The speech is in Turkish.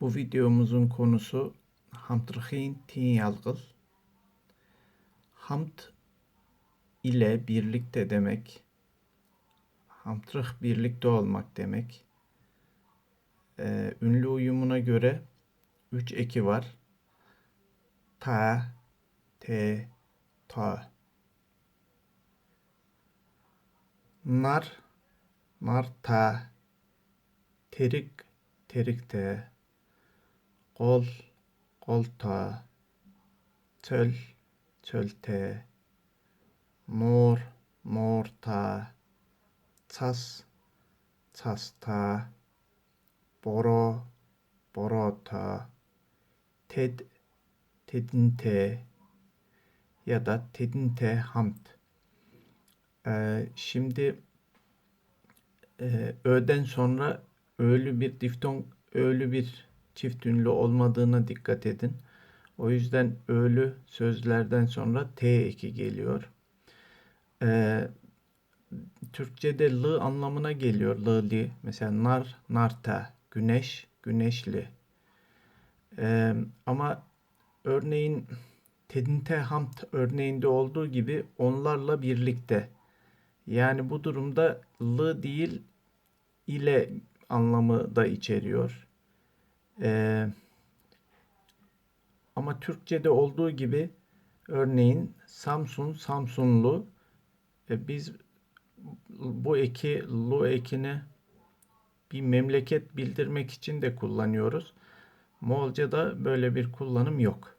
Bu videomuzun konusu Hamtrıhin tin yalgıl. Hamd ile birlikte demek. Hamtrıh birlikte olmak demek. Ee, ünlü uyumuna göre üç eki var. Ta, te, ta. Nar, nar ta. Terik, terik te. Kol, kol ta. Çöl, çöl te. Nur, nur ta. Ças, ças ta. Boro, boro ta. Ted, tedinte ya da tedinte hamd. Ee, şimdi e, ö'den sonra ö'lü bir difton, ö'lü bir çift ünlü olmadığına dikkat edin. O yüzden ö'lü sözlerden sonra t eki geliyor. Ee, Türkçe'de lı anlamına geliyor. Lı li. Mesela nar, narta. Güneş, güneşli. Ee, ama örneğin tedinte hamd örneğinde olduğu gibi onlarla birlikte. Yani bu durumda lı değil ile anlamı da içeriyor. Ee, ama Türkçe'de olduğu gibi örneğin Samsun, Samsunlu e, biz bu eki, lu ekini bir memleket bildirmek için de kullanıyoruz. Moğolca'da böyle bir kullanım yok.